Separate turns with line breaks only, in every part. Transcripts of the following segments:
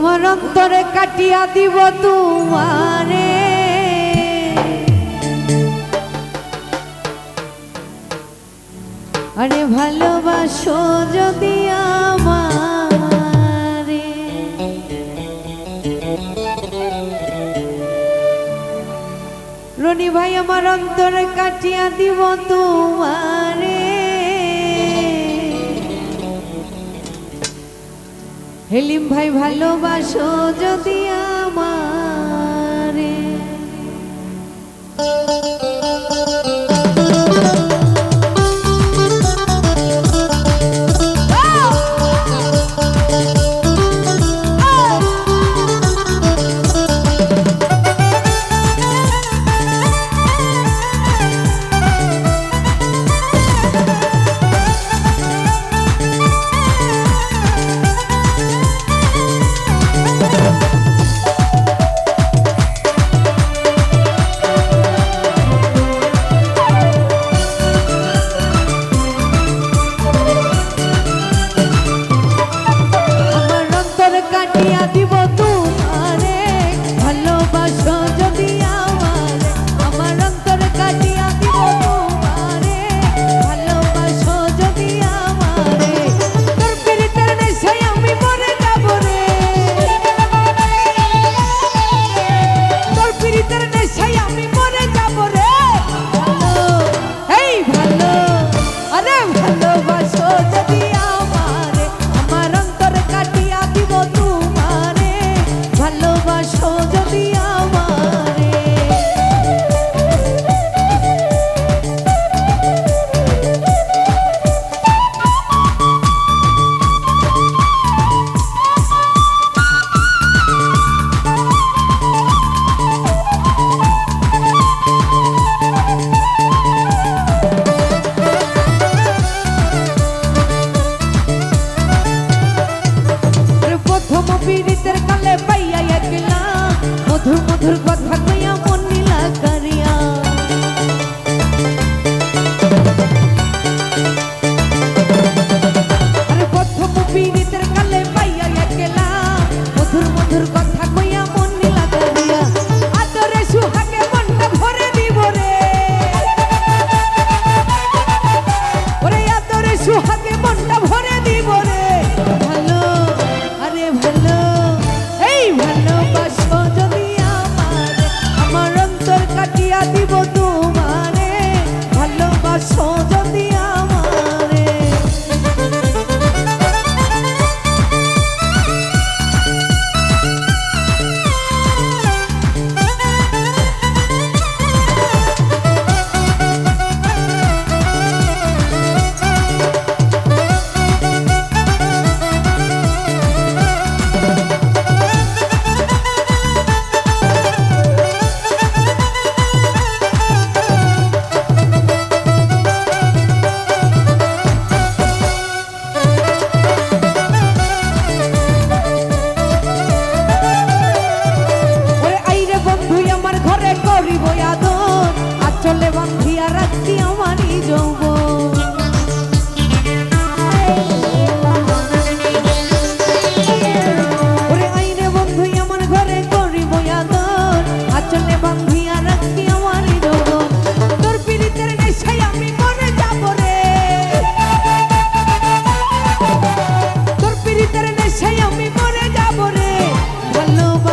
তোমার অন্তরে কাটিয়া দিব তোমারে। আরে ভালোবাসো যদি আমারে। রনি ভাই, আমার অন্তরে কাটিয়া দিব তোমারে। হেলিম ভাই ভালোবাসো যদি আমারে।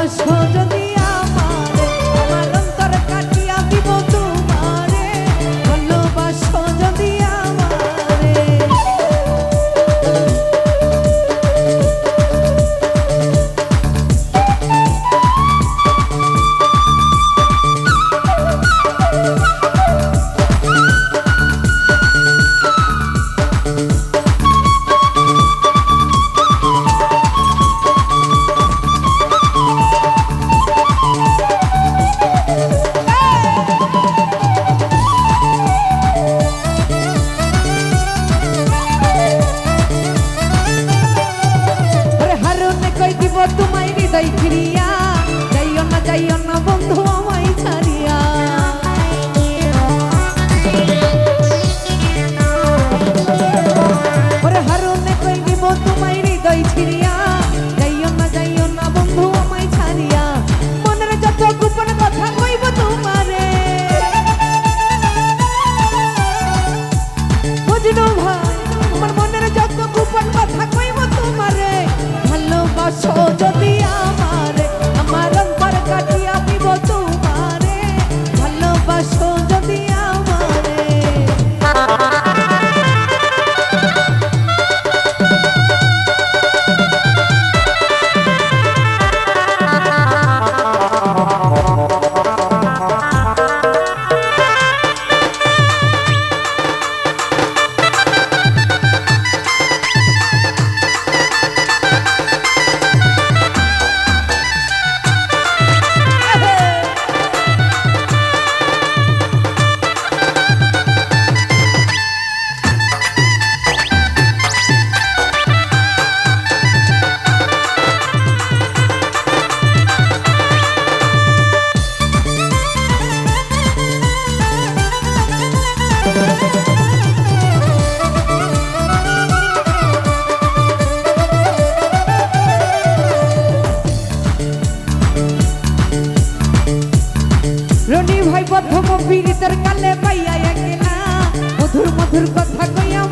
i'm Başka ফিরিয়া যাইও না যাইও না। যদি আমার পীড়িতের কালে পাইয়া গেলা মধুর মধুর কথা কইয়া